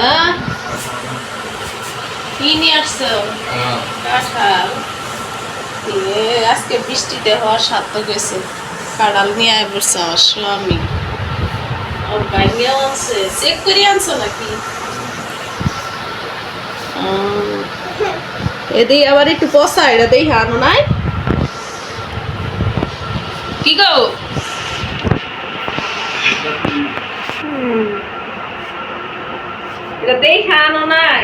আহ, কি নিয়ে আসছো? কাঁঠাল। এ, আজকে বৃষ্টিতে হওয়ার সার্থক হয়েছে কাঁঠাল নিয়ে আয় পড়ছে আমার স্বামী ওর আনছে। চেক করে আনছো নাকি? এদিকে আবার একটু পচা এটা দেখি আনো নাই। কি গো? হুম। এটা দেখে আনো নাই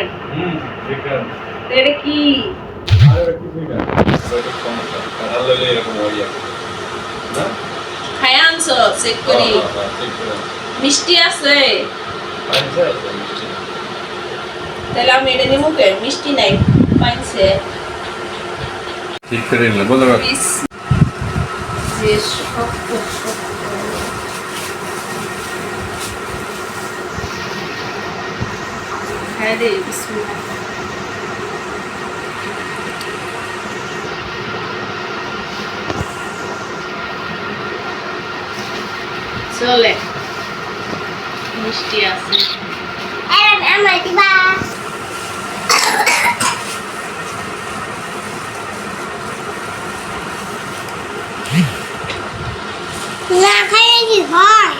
এটা কি? খাই আনছো চেক করি। মিষ্টি আছে? তাহলে আমি এটা মিষ্টি নাই পাইছে ঠিক করে নিলে বলে হ্যাঁ রে বিসমিল্লাহ চলে। মিষ্টি আছে। আমার দিবা। না খাইলে কি হয়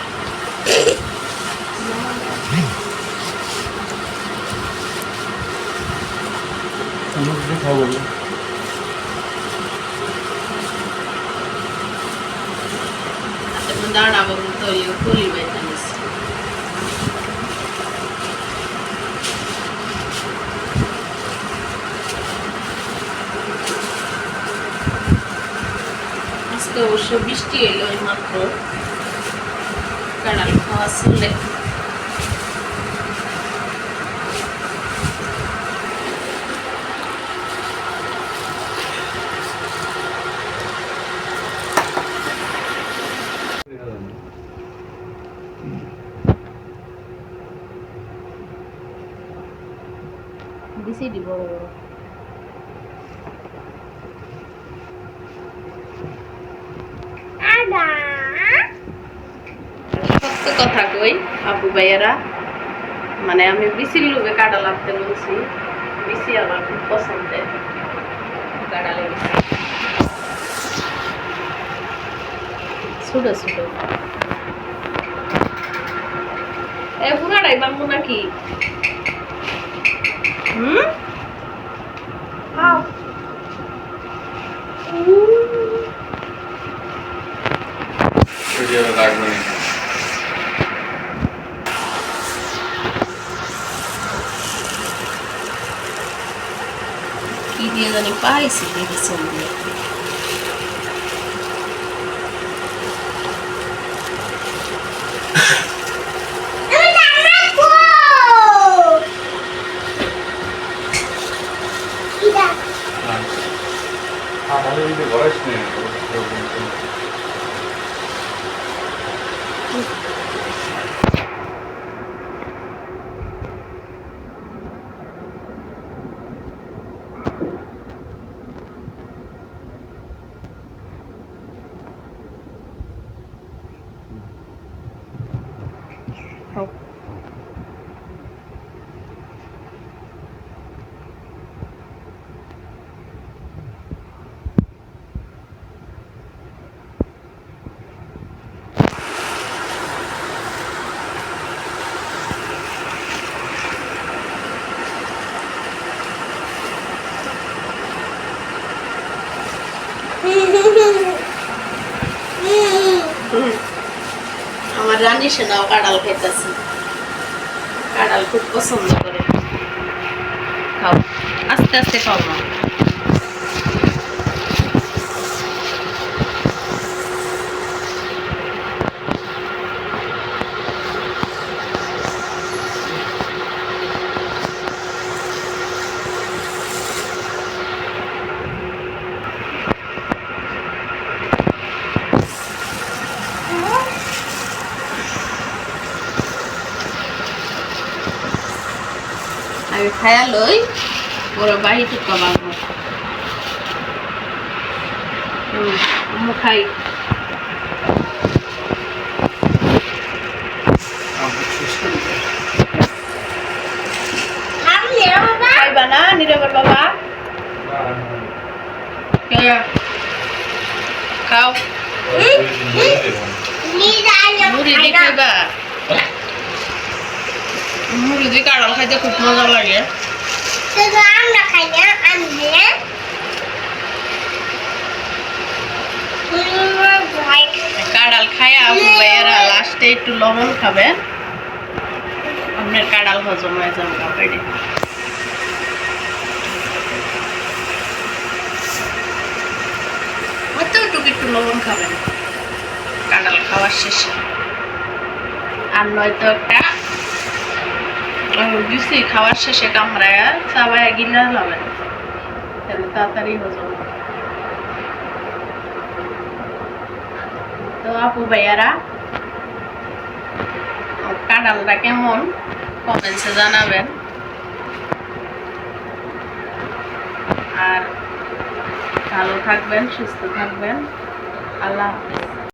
তেমন দাঁড়াবো তো ইয়ে কলি বাইতে আজকে অবশ্য বৃষ্টি এলো মাত্র। কাঁড়াল খাওয়া চলে বিসিডি বড় বড় আদা। সত্য কথা কই আপু ভাইয়ারা। মানে আমি বিসির লোভে কাঁটা লাগতে বলছি। বিসি আমার খুব পছন্দের। কাঁটা লেগেছে ছোট ছোট। এ পুরাটাই নাকি হুম খাও লাগবে না কি দিয়ে জানি পাইছি মেডিসিন দিয়ে আমি 아, 마늘인데 뭐라 하시네요. 어. সেনাও কাঁড়াল খাইতেছে কাঁড়াল খুব পছন্দ করে। খাও। আস্তে আস্তে খাও না আমি খায়া লই বড় বাহি টুকা বাঁধবো হুম খাই। না নীরবের বাবা? খাও। মুড়ি দিয়ে খাইবা? মুড়ি দিয়ে কাঁড়াল খাইতে খুব মজা লাগে। আমরা খাই না আমি। কাঁড়াল খায় আপু লাস্টে একটু লবণ খাবেন আপনার কাঁড়াল হজম হয়ে যাবে কাপড়ে অতটুকু একটু লবণ খাবেন। কাঁড়াল খাওয়ার শেষে। আর নয়তো একটা দিছি খাওয়ার শেষে কামড়ায় চাবায় গিলা লাবেন তাহলে তাড়াতাড়ি হজম তো আপু ভাইয়ারা কাঁঠালটা কেমন? কমেন্টসে জানাবেন। আর ভালো থাকবেন, সুস্থ থাকবেন। আল্লাহ হাফেজ।